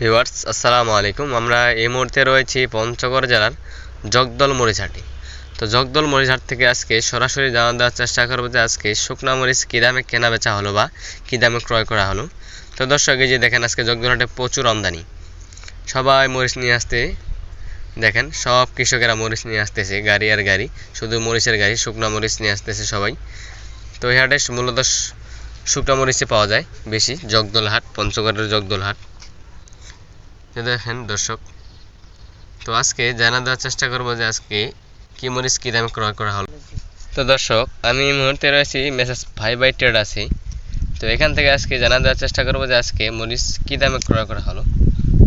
Viewers, আসসালামু আলাইকুম। আমরা এই মুহূর্তে রয়েছি পঞ্চগড় জেলার জগদল মরিচহাটি। তো জগদল মরিচহাট থেকে আজকে সরাসরি জানা দেওয়ার চেষ্টা করব যে আজকে শুকনা মরিচ কী দামে কেনা বেচা হলো বা কী দামে ক্রয় করা হলো। তো দর্শক, এই যে দেখেন আজকে জগদলহাটে প্রচুর আমদানি। সবাই মরিচ নিয়ে আসতে দেখেন, সব কৃষকেরা মরিচ নিয়ে আসতেছে, গাড়ি আর গাড়ি। শুধু মরিচের গাড়ি, শুকনা মরিচ নিয়ে আসতেছে সবাই। তো এই হাটে মূলত শুকনা মরিচে পাওয়া যায় বেশি, জগদল হাট, পঞ্চগড়ের জগদল হাট। তো দেখেন দর্শক, তো আজকে জানা দেওয়ার চেষ্টা করব যে আজকে কি মরিচ, কী দামে ক্রয় করা হলো। তো দর্শক, আমি এই মুহূর্তে রয়েছি মেসেজ ভাই বাই ট্রেড আছি। তো এখান থেকে আজকে জানা দেওয়ার চেষ্টা করব যে আজকে মরিচ কী দামে ক্রয় করা হলো।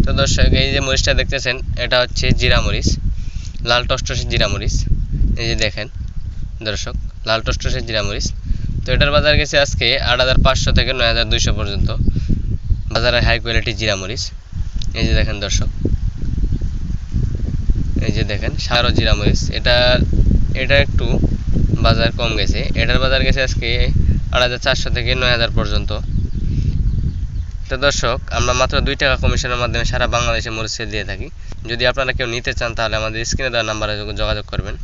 তো দর্শক, এই যে মরিচটা দেখতেছেন, এটা হচ্ছে জিরা মরিচ, লাল টসটসে জিরা মরিচ। এই যে দেখেন দর্শক, লাল টসটসে জিরা মরিচ। তো এটার বাজার গেছে আজকে আট হাজার পাঁচশো থেকে নয় হাজার দুইশো পর্যন্ত। বাজারে হাই কোয়ালিটি জিরা মরিচ। এই যে দেখেন দর্শক, এই যে দেখেন সারো জিরা মরিচ এটা এটা একটু বাজার কম গেছে। এটার বাজার গেছে আজকে আট হাজার চারশো থেকে নয় হাজার পর্যন্ত। তো দর্শক, আমরা মাত্র দুই টাকা কমিশনের মাধ্যমে সারা বাংলাদেশে মরিচ সেল দিয়ে থাকি। যদি আপনারা কেউ নিতে চান, তাহলে আমাদের স্ক্রিনে দেওয়া নাম্বারে যোগাযোগ করবেন।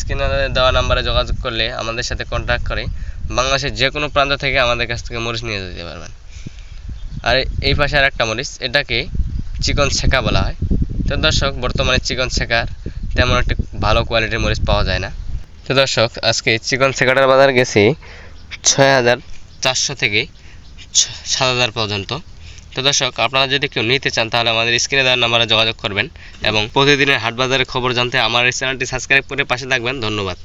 স্ক্রিনে দেওয়া নাম্বারে যোগাযোগ করলে আমাদের সাথে কন্ট্যাক্ট করে বাংলাদেশের যে কোনো প্রান্ত থেকে আমাদের কাছ থেকে মরিচ নিয়ে যেতে পারবেন। আর এই পাশে আর একটা মরিচ, এটাকে চিকন ছেঁকা বলা হয়। তো দর্শক, বর্তমানে চিকন ছেঁকার তেমন একটা ভালো কোয়ালিটির মরিচ পাওয়া যায় না। তো দর্শক, আজকে চিকন ছেঁকাটার বাজার গেছি ছয় হাজার চারশো থেকে সাত হাজার পর্যন্ত। তো দর্শক, আপনারা যদি কেউ নিতে চান, তাহলে আমাদের স্ক্রিনে দেওয়ার নাম্বারে যোগাযোগ করবেন এবং প্রতিদিনের হাট বাজারের খবর জানতে আমার এই চ্যানেলটি সাবস্ক্রাইব করে পাশে থাকবেন। ধন্যবাদ।